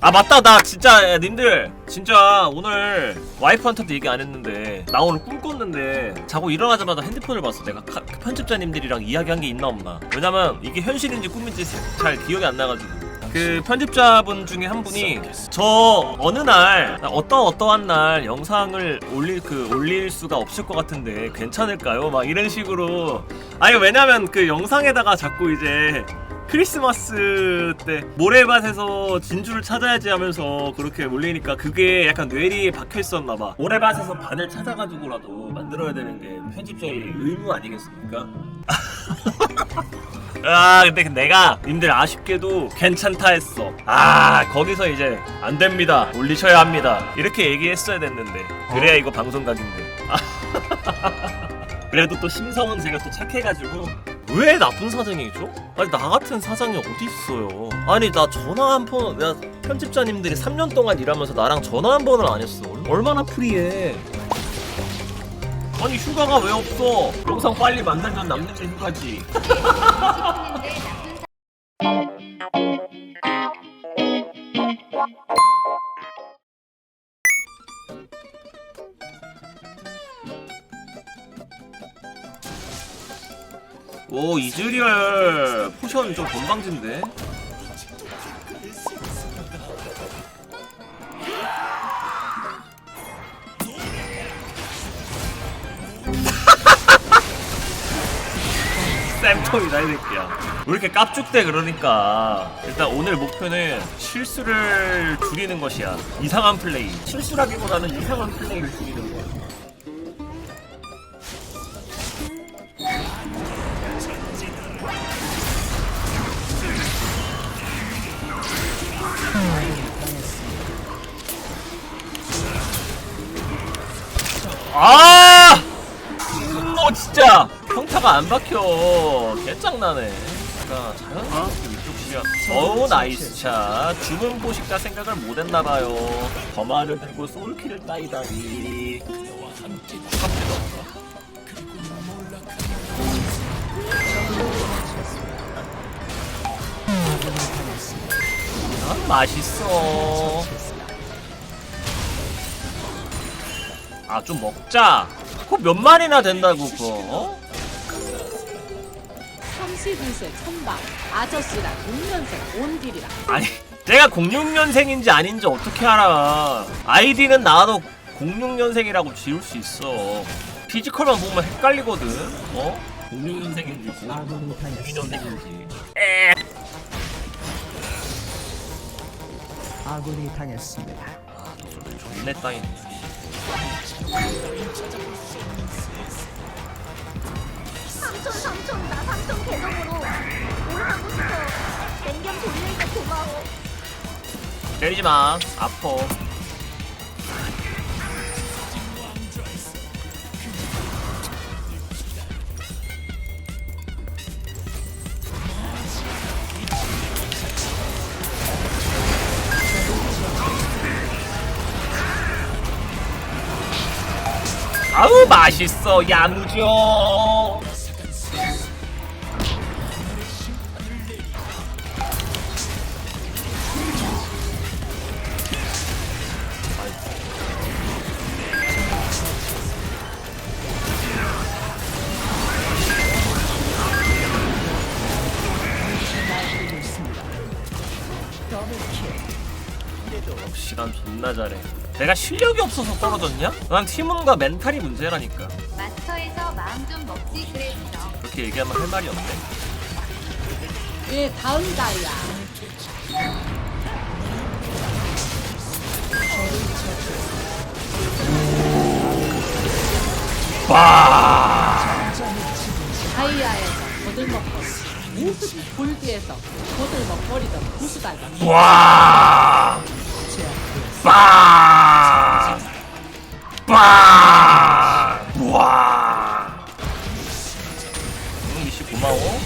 아 맞다. 나 진짜 야, 님들. 진짜 오늘 와이프한테도 얘기 안 했는데 나 오늘 꿈 꿨는데 자고 일어나자마자 핸드폰을 봤어. 내가 카- 그 편집자님들이랑 이야기한 게 있나 없나. 왜냐면 이게 현실인지 꿈인지 잘 기억이 안 나가지고. 그 편집자분 중에 한 분이 저 어느 날 어떠 어떠한 날 영상을 올릴 그 올릴 수가 없을 것 같은데 괜찮을까요? 막 이런 식으로. 아니 왜냐면 그 영상에다가 자꾸 이제 크리스마스 때 모래밭에서 진주를 찾아야지 하면서 그렇게 올리니까 그게 약간 뇌리에 박혀 있었나 봐. 모래밭에서 바늘 찾아가지고라도 만들어야 되는 게 편집자의 의무 아니겠습니까? 아 근데 내가 님들 아쉽게도 괜찮다 했어. 아 거기서 이제 안 됩니다. 올리셔야 합니다. 이렇게 얘기했어야 됐는데. 그래야 이거 방송각인데. 그래도 또 심성은 제가 또 착해가지고 왜 나쁜 사장이죠? 아니 나 같은 사장이 어디 있어요? 아니 나 전화 한 번, 내가 편집자님들이 3년 동안 일하면서 나랑 전화 한 번을 안 했어. 얼마나 프리해? 아니 휴가가 왜 없어? 영상 빨리 만들면 남는 게 휴가지. 오 이즈리얼 포션 좀 건방진데? 쌤통이다 이 새끼야. 왜 이렇게 깝죽대 그러니까. 일단 오늘 목표는 실수를 줄이는 것이야. 이상한 플레이. 실수라기보다는 이상한 플레이를 줄이는 거 아! 어 진짜. 평타가 안 박혀. 개짱나네. 자 자연스럽게 위쪽 시야. 어우 나이스 샷. 주문 보식다 생각을 못했나봐요. 범아를 들고 솔킬을 따이다니. 축하합니다. 아 맛있어 아 좀 먹자. 그거 몇 마리나 된다고 그거 어? 32세 천방 아저씨랑 6년생 온딜이랑. 아니 내가 06년생인지 아닌지 어떻게 알아? 아이디는 나도 06년생이라고 지울 수 있어. 피지컬만 보면 헷갈리거든 어? 06년생인지 02년생인지. 에. 아군이 당했습니다. 아, 존내 따이네 삼촌 삼촌 나 삼촌 뭘 하고 싶어 냉경 돌리니까 고마워. 때리지 마. 아퍼 아우 맛있어 야무져 내가 실력이 없어서 떨어졌냐? 난 팀원과 멘탈이 문제라니까. 마스터에서 마음 좀 먹지 그랬어. 그렇게 얘기하면 할 말이 없네. 예 다음 달이야. 다이아에서 거들먹거리 골드에서 거들먹거리던 구수달던 와! 빠! 빠! 와! 응, 이씨 고마워.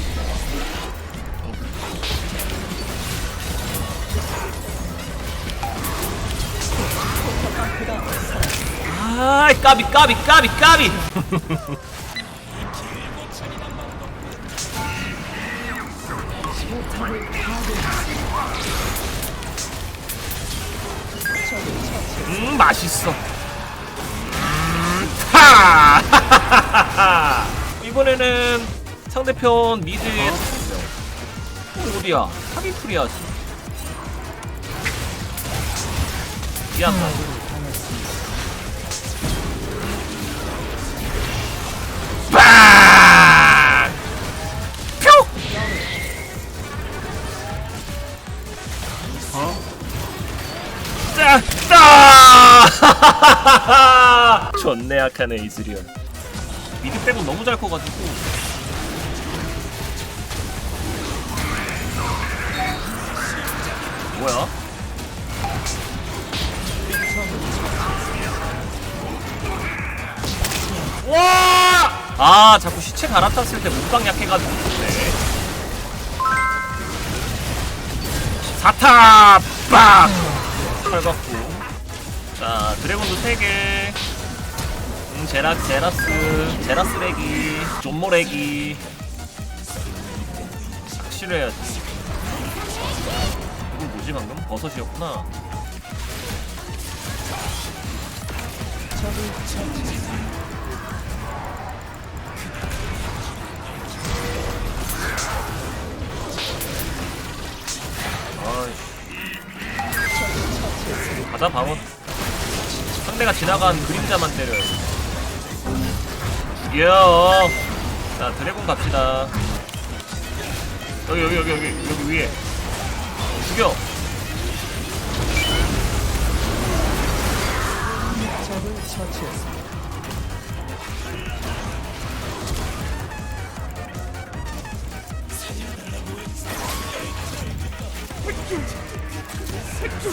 아, 까비 까비 까비 까비. 맛있어. 음, 하! 이번에는 상대편 미드에 어? 어디야? 탑이 프리하지. 미안하다. 존내 약하네 이즈리얼 미드 빼고 너무 잘 커가지고 뭐야? 와! 아 자꾸 시체 갈아탔을 때 몸빵 약해가지고 좋네 사타 빡! 털갖고 자 드래곤도 3개 음 제라, 제라스 제라스 레기 존모 레기. 낚시를 해야지. 이건 뭐지 방금? 버섯이었구나. 아이씨. 가자 방어. 상대가 지나간 그림자만 때려요 죽여 자 드래곤 갑시다 여기 여기 여기 여기 여기 위에 죽여.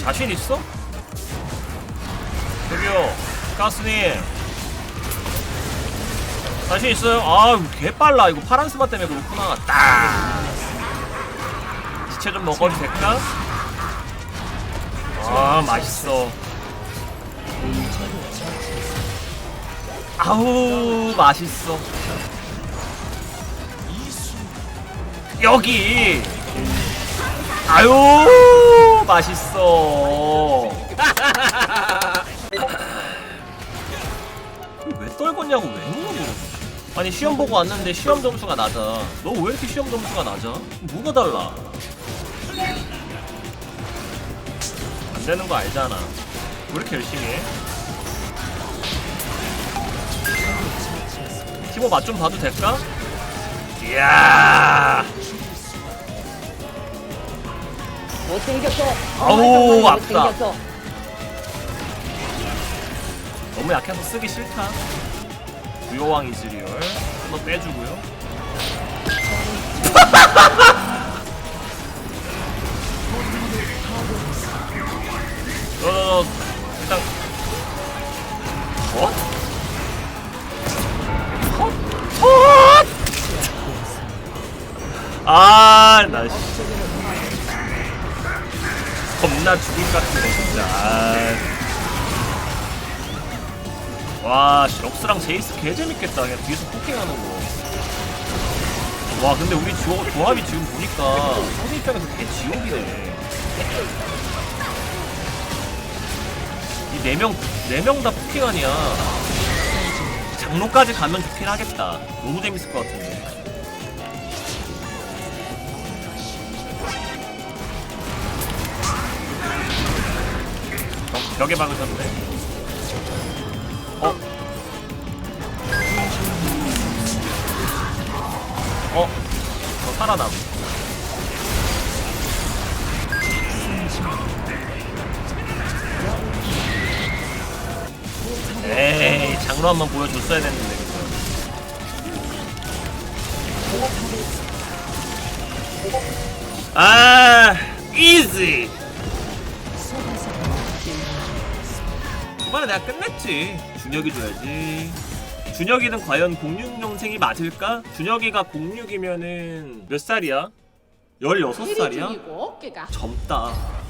자신 있어? 저기요 가스님 자신 있어요? 아우 개빨라. 이거 파란 스마 때문에 그렇구나. 딱! 지체 좀 먹어도 될까? 아 맛있어. 아우 맛있어. 여기! 아유 맛있어. 왜 떨궜냐고 왜 물어보는 아니 시험 보고 왔는데 시험 점수가 낮아 너 왜 이렇게 시험 점수가 낮아? 뭐가 달라 안 되는 거 알잖아 왜 이렇게 열심히 해? 티모 맛 좀 봐도 될까? 이야 못생겼어. 아우, 아프다. 못생겼어. 너무 약해서 쓰기 싫다. 부여왕 이즈리얼 한번 빼주고요. 너, 너, 너, 일단 어? 헛? 헛? 아, 나 씨. 겁나 죽을 것 같은데 진짜. 아. 와, 씨, 럭스랑 제이스 개 재밌겠다. 그냥 뒤에서 포킹하는 거. 와, 근데 우리 조, 조합이 지금 보니까 상대 입장에서 개 지옥이네. 이 네 명, 네 명 다 포킹 아니야. 장로까지 가면 좋긴 하겠다. 너무 재밌을 것 같은데. 벽, 벽에 박으셨네. 살아남. 에이, 장로 한번 보여줬어야 그죠? 아, 이지! 초반에 내가 끝냈지. 준혁이 줘야지. 준혁이는 과연 06 년생이 맞을까? 준혁이가 06이면은 몇 살이야? 16살이야? 중이고 어깨가 젊다.